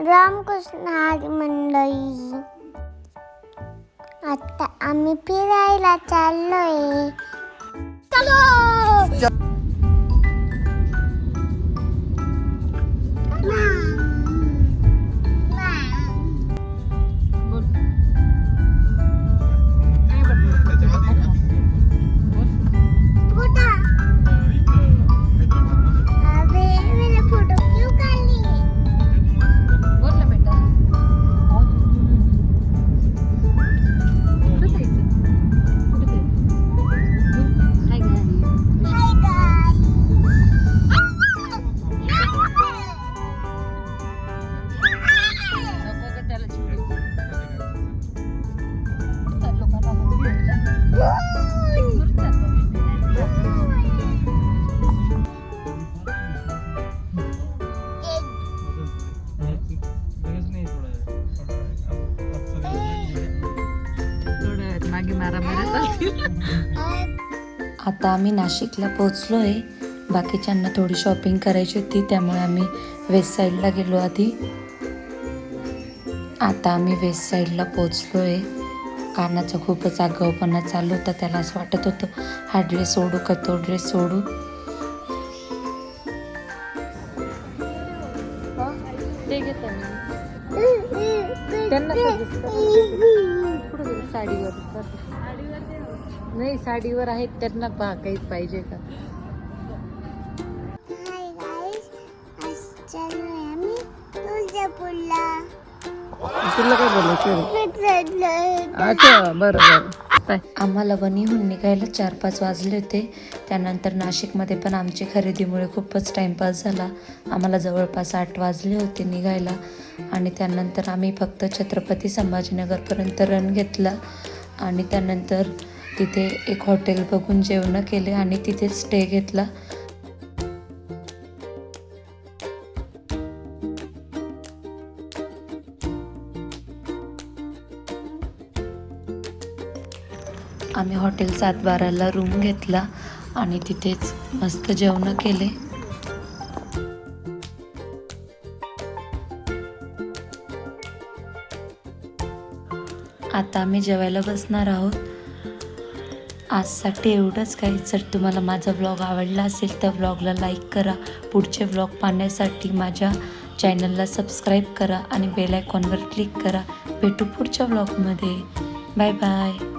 रामकृष्ण हरी मंडळी. आता आम्ही फिरायला चाललोय. चलो! मागे मारा मारा चालतील. आता आम्ही नाशिकला पोचलो आहे बाकीच्यांना थोडी शॉपिंग करायची होती त्यामुळे आम्ही वेस्ट साईडला गेलो आधी. आता आम्ही वेस्ट साईडला पोचलो आहे कानाचा खूपच आगाऊपणा चालू होता त्याला असं वाटत होतं हा ड्रेस सोडू का तो ड्रेस सोडू ते घेतो मी. त्यांना साडीवर? नाही साडीवर आहेत त्यांना पहा काही पाहिजे का? तुला काय बोलायचं अच्छा बरं बरं. आम्हाला वणीहून निघायला चार पाच वाजले होते. त्यानंतर नाशिकमध्ये पण आमची खरेदीमुळे खूपच टाईमपास झाला. आम्हाला जवळपास आठ वाजले होते निघायला. आणि त्यानंतर आम्ही फक्त छत्रपती संभाजीनगरपर्यंत रन घेतला. आणि त्यानंतर तिथे एक हॉटेल बघून जेवणं केले आणि तिथे स्टे घेतला. आम्ही हॉटेल सातबाराला रूम घेतला आणि तिथेच मस्त जेवणं केले. आता आम्ही जेवायला बसणार आहोत. आजसाठी एवढंच काही. जर तुम्हाला माझा व्लॉग आवडला असेल तर व्लॉगला लाईक करा. पुढचे व्लॉग पाहण्यासाठी माझ्या चॅनलला सबस्क्राईब करा आणि बेल आयकॉनवर क्लिक करा. भेटू पुढच्या व्लॉगमध्ये बाय बाय